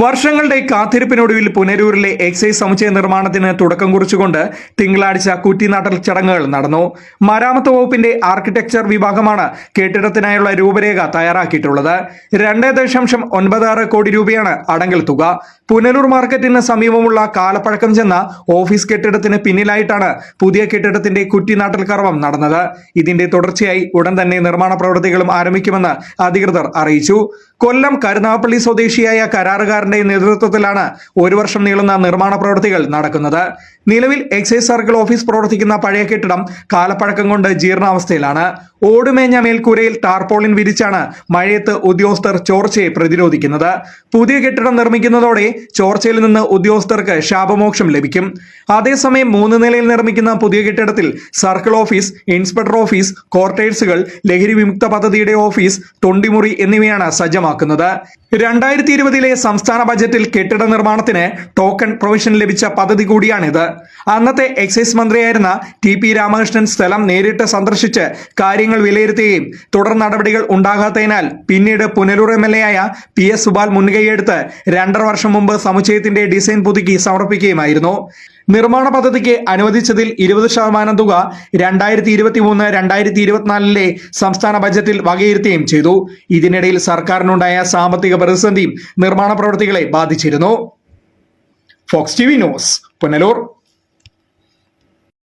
വർഷങ്ങളുടെ കാത്തിരിപ്പിനൊടുവിൽ പുനരൂരിലെ എക്സൈസ് സമുച്ചയ നിർമ്മാണത്തിന് തുടക്കം കുറിച്ചുകൊണ്ട് തിങ്കളാഴ്ച കുറ്റിനാട്ടൽ ചടങ്ങുകൾ നടന്നു. മരാമത്ത് വകുപ്പിന്റെ ആർക്കിടെക്ചർ വിഭാഗമാണ് കെട്ടിടത്തിനായുള്ള രൂപരേഖ തയ്യാറാക്കിയിട്ടുള്ളത്. രണ്ട് ദശാംശം ഒൻപത് ആറ് കോടി രൂപയാണ് അടങ്കൽ തുക. പുനലൂർ മാർക്കറ്റിന് സമീപമുള്ള കാലപ്പഴക്കം ചെന്ന ഓഫീസ് കെട്ടിടത്തിന് പിന്നിലായിട്ടാണ് പുതിയ കെട്ടിടത്തിന്റെ കുറ്റിനാട്ടൽ കർമ്മം നടന്നത്. ഇതിന്റെ തുടർച്ചയായി ഉടൻ തന്നെ നിർമ്മാണ പ്രവൃത്തികളും ആരംഭിക്കുമെന്ന് അധികൃതർ അറിയിച്ചു. കൊല്ലം കരുനാഗപ്പള്ളി സ്വദേശിയായ കരാറുകാരന്റെ നേതൃത്വത്തിലാണ് ഒരു വർഷം നീളുന്ന നിർമ്മാണ പ്രവൃത്തികൾ നടക്കുന്നത്. നിലവിൽ എക്സൈസ് സർക്കിൾ ഓഫീസ് പ്രവർത്തിക്കുന്ന പഴയ കെട്ടിടം കാലപ്പഴക്കം കൊണ്ട് ജീർണാവസ്ഥയിലാണ്. ഓടുമേഞ്ഞ മേൽക്കൂരയിൽ ടാർപോളിൻ വിരിച്ചാണ് മഴയത്ത് ഉദ്യോഗസ്ഥർ ചോർച്ചയെ പ്രതിരോധിക്കുന്നത്. പുതിയ കെട്ടിടം നിർമ്മിക്കുന്നതോടെ ചോർച്ചയിൽ നിന്ന് ഉദ്യോഗസ്ഥർക്ക് ശാപമോക്ഷം ലഭിക്കും. അതേസമയം മൂന്ന് നിലയിൽ നിർമ്മിക്കുന്ന പുതിയ കെട്ടിടത്തിൽ സർക്കിൾ ഓഫീസ് ഇൻസ്പെക്ടർ ഓഫീസ് ക്വാർട്ടേഴ്സുകൾ ലഹരി വിമുക്ത പദ്ധതിയുടെ ഓഫീസ് തൊണ്ടിമുറി എന്നിവയാണ് സജ്ജമാക്കുന്നത്. രണ്ടായിരത്തി ഇരുപതിലെ സംസ്ഥാന ബജറ്റിൽ കെട്ടിട നിർമ്മാണത്തിന് ടോക്കൺ പ്രൊവിഷൻ ലഭിച്ച പദ്ധതി കൂടിയാണിത്. അന്നത്തെ എക്സൈസ് മന്ത്രിയായിരുന്ന ടി പി രാമകൃഷ്ണൻ സ്ഥലം നേരിട്ട് സന്ദർശിച്ച് കാര്യങ്ങൾ വിലയിരുത്തുകയും തുടർ നടപടികൾ ഉണ്ടാകാത്തതിനാൽ പിന്നീട് പുനലൂർ എം എൽ എ ആയ പി എസ് സുബാൽ മുൻകൈയെടുത്ത് രണ്ടര വർഷം മുമ്പ് സമുച്ചയത്തിന്റെ ഡിസൈൻ പുതുക്കി സമർപ്പിക്കുകയുമായിരുന്നു. നിർമ്മാണ പദ്ധതിക്ക് അനുവദിച്ചതിൽ ഇരുപത് ശതമാനം തുക രണ്ടായിരത്തി ഇരുപത്തി മൂന്ന് രണ്ടായിരത്തി ഇരുപത്തിനാലിലെ സംസ്ഥാന ബജറ്റിൽ വകയിരുത്തുകയും ചെയ്തു. ഇതിനിടയിൽ സർക്കാരിനുണ്ടായ സാമ്പത്തിക പ്രതിസന്ധിയും നിർമ്മാണ പ്രവൃത്തികളെ ബാധിച്ചിരുന്നു. Fox T V news Punalur.